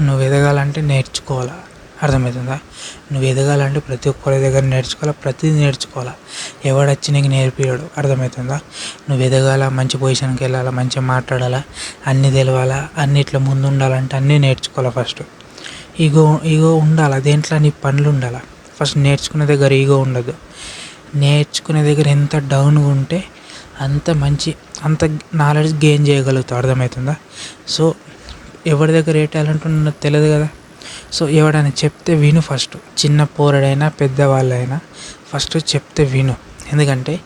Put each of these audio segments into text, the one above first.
నువ్వు ఎదగాలంటే నేర్చుకోవాలా? అర్థమవుతుందా? నువ్వు ఎదగాలంటే ప్రతి ఒక్కరి దగ్గర నేర్చుకోవాలా? ప్రతిదీ నేర్చుకోవాలా? ఎవడొచ్చి నీకు నేర్పియడు అర్థమవుతుందా? నువ్వు ఎదగాల మంచి పొజిషన్కి వెళ్ళాలా? మంచిగా మాట్లాడాలా? అన్నీ తెలవాలా? అన్నిట్లో ముందు ఉండాలంటే అన్నీ నేర్చుకోవాలా ఫస్ట్. ఈగో ఈగో ఉండాలా? దేంట్లో నీ పనులు ఉండాలా ఫస్ట్ నేర్చుకునే దగ్గర ఈగో ఉండదు. నేర్చుకునే దగ్గర ఎంత డౌన్గా ఉంటే అంత మంచి అంత నాలెడ్జ్ గెయిన్ చేయగలుగుతావు. అర్థమవుతుందా? సో ఎవరి దగ్గర ఏ టాలెంట్ ఉన్నదో తెలియదు కదా. సో ఎవడైనా చెప్తే విను ఫస్ట్. చిన్న పోరడైనా పెద్దవాళ్ళైనా ఫస్ట్ చెప్తే విను. ఎందుకంటే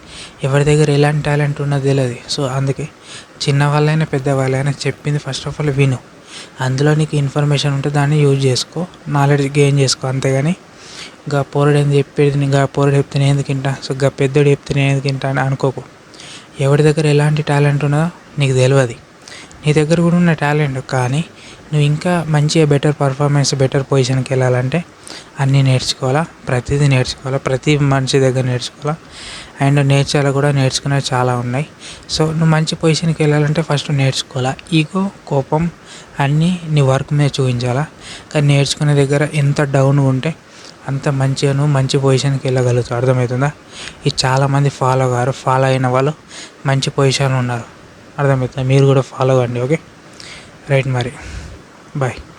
ఎవరి దగ్గర ఎలాంటి టాలెంట్ ఉన్నదో తెలియదు. సో అందుకే చిన్నవాళ్ళైనా పెద్దవాళ్ళైనా చెప్పింది ఫస్ట్ ఆఫ్ ఆల్ విను. అందులో నీకు ఇన్ఫర్మేషన్ ఉంటే దాన్ని యూజ్ చేసుకో. నాలెడ్జ్ గెయిన్ చేసుకో. అంతేగాని గా పోరడు ఏంది చెప్పేది గా పోరడు చెప్తే నేను ఎందుకు తింటా సో గా పెద్దోడు చెప్తే నేను ఎందుకు తింటా అని అనుకోకు. ఎవరి దగ్గర ఎలాంటి టాలెంట్ ఉన్నదో నీకు తెలియదు. నీ దగ్గర కూడా ఉన్న టాలెంట్ కానీ నువ్వు ఇంకా మంచిగా బెటర్ పర్ఫార్మెన్స్ బెటర్ పొజిషన్కి వెళ్ళాలంటే అన్నీ నేర్చుకోవాలా. ప్రతిదీ నేర్చుకోవాలా. ప్రతి మనిషి దగ్గర నేర్చుకోవాలా. అండ్ నేర్చాలో కూడా నేర్చుకునేవి చాలా ఉన్నాయి. సో నువ్వు మంచి పొజిషన్కి వెళ్ళాలంటే ఫస్ట్ నేర్చుకోవాలా. ఈగో కోపం అన్నీ నీ వర్క్ మీద చూపించాలా. కానీ నేర్చుకునే దగ్గర ఎంత డౌన్ ఉంటే అంత మంచిగా నువ్వు మంచి పొజిషన్కి వెళ్ళగలుగుతావు. అర్థమవుతుందా? ఇది చాలామంది ఫాలో కారు ఫాలో అయిన వాళ్ళు మంచి పొజిషన్ ఉన్నారు. అర్థమవుతుంది? మీరు కూడా ఫాలో అవ్వండి ఓకే? రైట్ మరి. Bye.